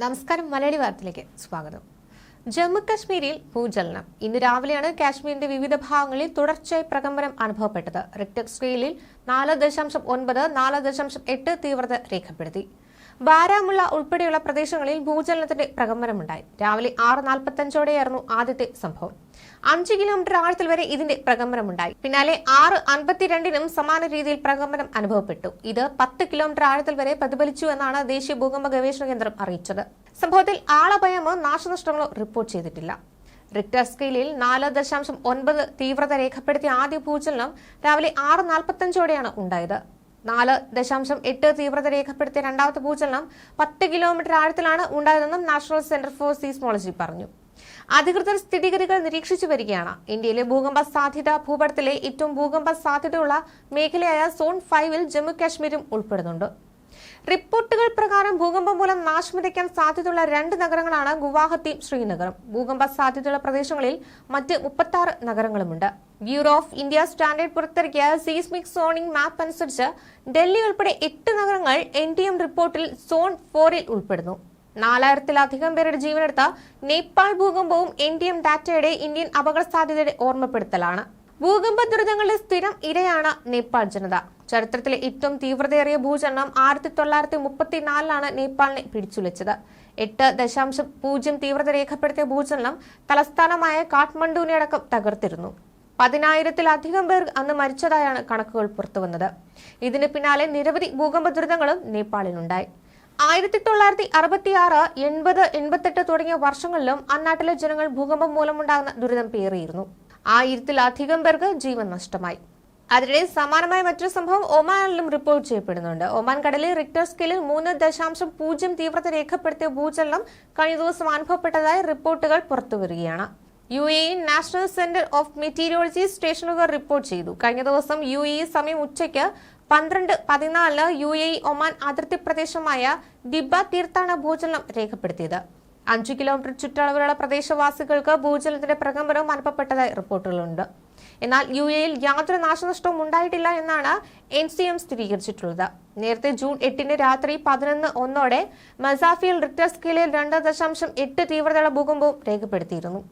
നമസ്കാരം മലയാളി വാർത്തയിലേക്ക് സ്വാഗതം. ജമ്മു കശ്മീരിൽ ഭൂചലനം. ഇന്ന് രാവിലെയാണ് കാശ്മീരിന്റെ വിവിധ ഭാഗങ്ങളിൽ തുടർച്ചയായി പ്രകമ്പനം അനുഭവപ്പെട്ടത്. റിക്ടർ സ്കെയിലിൽ നാല് ദശാംശം ഒൻപത് നാല് ദശാംശം എട്ട് തീവ്രത രേഖപ്പെടുത്തി. ബാരാമുള്ള ഉൾപ്പെടെയുള്ള പ്രദേശങ്ങളിൽ ഭൂചലനത്തിന്റെ പ്രകമ്പനമുണ്ടായി. രാവിലെ ആറ് നാൽപ്പത്തഞ്ചോടെയായിരുന്നു ആദ്യത്തെ സംഭവം. അഞ്ച് കിലോമീറ്റർ ആഴത്തിൽ വരെ ഇതിന്റെ പ്രകമ്പനമുണ്ടായി. പിന്നാലെ ആറ് അൻപത്തിരണ്ടിനും സമാന രീതിയിൽ പ്രകമ്പനം അനുഭവപ്പെട്ടു. ഇത് പത്ത് കിലോമീറ്റർ ആഴത്തിൽ വരെ പ്രതിഫലിച്ചു എന്നാണ് ദേശീയ ഭൂകമ്പ ഗവേഷണ കേന്ദ്രം അറിയിച്ചത്. സംഭവത്തിൽ ആളഭയമോ നാശനഷ്ടങ്ങളോ റിപ്പോർട്ട് ചെയ്തിട്ടില്ല. റിക്ടർ സ്കെയിലിൽ നാല് ദശാംശം ഒൻപത് തീവ്രത രേഖപ്പെടുത്തിയ ആദ്യ ഭൂചലനം രാവിലെ ആറ് നാൽപ്പത്തഞ്ചോടെയാണ് ഉണ്ടായത്. നാല് ദശാംശം എട്ട് തീവ്രത രേഖപ്പെടുത്തിയ രണ്ടാമത്തെ ഭൂചലനം പത്ത് കിലോമീറ്റർ ആഴത്തിലാണ് ഉണ്ടായതെന്നും നാഷണൽ സെന്റർ ഫോർ സീസ്മോളജി പറഞ്ഞു. അധികൃതർ സ്ഥിതിഗതികൾ നിരീക്ഷിച്ചു വരികയാണ്. ഇന്ത്യയിലെ ഭൂകമ്പ സാധ്യത ഭൂപടത്തിലെ ഏറ്റവും ഭൂകമ്പ സാധ്യതയുള്ള മേഖലയായ സോൺ ഫൈവിൽ ജമ്മു കാശ്മീരും ഉൾപ്പെടുന്നുണ്ട്. റിപ്പോർട്ടുകൾ പ്രകാരം ഭൂകമ്പം മൂലം നാശം സാധ്യതയുള്ള രണ്ട് നഗരങ്ങളാണ് ഗുവാഹത്തിയും ശ്രീനഗറും. ഭൂകമ്പ സാധ്യതയുള്ള പ്രദേശങ്ങളിൽ മറ്റ് മുപ്പത്തി നഗരങ്ങളുമുണ്ട്. ബ്യൂറോ ഓഫ് ഇന്ത്യ സ്റ്റാൻഡേർഡ് പുറത്തിറക്കിയ സീസ്മിക് സോണിംഗ് മാപ്പ് അനുസരിച്ച് ഡൽഹി ഉൾപ്പെടെ എട്ട് നഗരങ്ങൾ എൻ എം റിപ്പോർട്ടിൽ സോൺ ഫോറിൽ ഉൾപ്പെടുന്നു. നാലായിരത്തിലധികം പേരുടെ ജീവനെടുത്ത നേപ്പാൾ ഭൂകമ്പവും എൻ ഡി എം ഡാറ്റയുടെ ഇന്ത്യൻ അപകട സാധ്യതയുടെ ഓർമ്മപ്പെടുത്തലാണ്. ഭൂകമ്പ ദുരിതങ്ങളുടെ സ്ഥിരം ഇരയാണ് നേപ്പാൾ ജനത. ചരിത്രത്തിലെ ഏറ്റവും തീവ്രതയേറിയ ഭൂചലനം ആയിരത്തി തൊള്ളായിരത്തി മുപ്പത്തിനാലിലാണ് നേപ്പാളിനെ പിടിച്ചുലച്ചത്. എട്ട് ദശാംശം പൂജ്യം തീവ്രത രേഖപ്പെടുത്തിയ ഭൂചലനം തലസ്ഥാനമായ കാഠ്മണ്ഡുവിനെ അടക്കം തകർത്തിരുന്നു. പതിനായിരത്തിലധികം പേർ അന്ന് മരിച്ചതായാണ് കണക്കുകൾ പുറത്തുവന്നത്. ഇതിന് പിന്നാലെ നിരവധി ഭൂകമ്പ ദുരിതങ്ങളും നേപ്പാളിലുണ്ടായി ആയിരത്തി തൊള്ളായിരത്തി അറുപത്തി ആറ് എൺപത് എൺപത്തെട്ട് തുടങ്ങിയ വർഷങ്ങളിലും അന്നാട്ടിലെ ജനങ്ങൾ ഭൂകമ്പം മൂലമുണ്ടാകുന്ന ദുരിതം പേറിയിരുന്നു. ആയിരത്തിലധികം പേർക്ക് ജീവൻ നഷ്ടമായി. അതിനിടെ സമാനമായ മറ്റൊരു സംഭവം ഒമാനിലും റിപ്പോർട്ട് ചെയ്യപ്പെടുന്നുണ്ട്. ഒമാൻ കടലിൽ റിക്ടർ സ്കെയിലിൽ മൂന്ന് ദശാംശം പൂജ്യം തീവ്രത രേഖപ്പെടുത്തിയ ഭൂചലനം കഴിഞ്ഞ ദിവസം അനുഭവപ്പെട്ടതായി റിപ്പോർട്ടുകൾ പുറത്തുവരികയാണ്. U A national centre of meteorology സ്റ്റേഷനുകൾ റിപ്പോർട്ട് ചെയ്തു. കഴിഞ്ഞ ദിവസം യു എ സമയം ഉച്ചയ്ക്ക് പന്ത്രണ്ട് പതിനാലിന് യു എ ഒമാൻ അതിർത്തി പ്രദേശമായ ദിബ തീർത്ഥാടന ഭൂചലനം രേഖപ്പെടുത്തിയത്. അഞ്ചു കിലോമീറ്റർ ചുറ്റളവിലുള്ള പ്രദേശവാസികൾക്ക് ഭൂജലത്തിന്റെ പ്രകമ്പനം അനുഭവപ്പെട്ടതായി റിപ്പോർട്ടുകളുണ്ട്. എന്നാൽ യു എയിൽ യാതൊരു നാശനഷ്ടവും ഉണ്ടായിട്ടില്ല എന്നാണ് എൻ സി എം സ്ഥിരീകരിച്ചിട്ടുള്ളത്. നേരത്തെ ജൂൺ എട്ടിന് രാത്രി പതിനൊന്ന് ഒന്നോടെ മസാഫിയിൽ റിക്ടർ സ്കെയിലിൽ രണ്ട് ദശാംശം എട്ട് തീവ്രതയുള്ള ഭൂകമ്പവും രേഖപ്പെടുത്തിയിരുന്നു.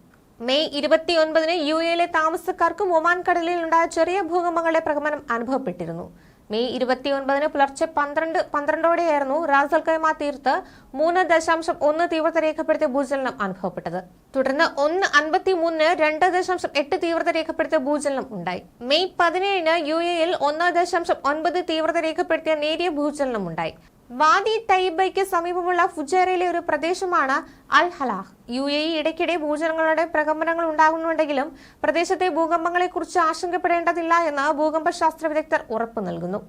മെയ് ഇരുപത്തിയൊൻപതിന് യു എയിലെ താമസക്കാർക്കും ഒമാൻ കടലിൽ ഉണ്ടായ ചെറിയ ഭൂകമ്പങ്ങളുടെ പ്രകമനം അനുഭവപ്പെട്ടിരുന്നു. മെയ് ഇരുപത്തിയൊൻപതിന് പുലർച്ചെ പന്ത്രണ്ട് പന്ത്രണ്ടോടെയായിരുന്നു റാസൽ കൈമ തീർത്ത് മൂന്ന് ദശാംശം ഒന്ന് തീവ്രത രേഖപ്പെടുത്തിയ ഭൂചലനം അനുഭവപ്പെട്ടത്. തുടർന്ന് ഒന്ന് അൻപത്തി മൂന്നിന് രണ്ട് ദശാംശം എട്ട് തീവ്രത രേഖപ്പെടുത്തിയ ഭൂചലനം ഉണ്ടായി. മെയ് പതിനേഴിന് യു എയിൽ ഒന്ന് ദശാംശം ഒൻപത് തീവ്രത രേഖപ്പെടുത്തിയ നേരിയ ഭൂചലനം ഉണ്ടായി. വാദി തൈബയ്ക്ക് സമീപമുള്ള ഫുജേറയിലെ ഒരു പ്രദേശമാണ് Al Halah U A E ഇടയ്ക്കിടെ ഭൂചലനങ്ങളുടെ പ്രകമ്പനങ്ങൾ ഉണ്ടാകുന്നുണ്ടെങ്കിലും പ്രദേശത്തെ ഭൂകമ്പങ്ങളെക്കുറിച്ച് ആശങ്കപ്പെടേണ്ടതില്ല എന്ന് ഭൂകമ്പ ശാസ്ത്ര വിദഗ്ധർ ഉറപ്പു നൽകുന്നു.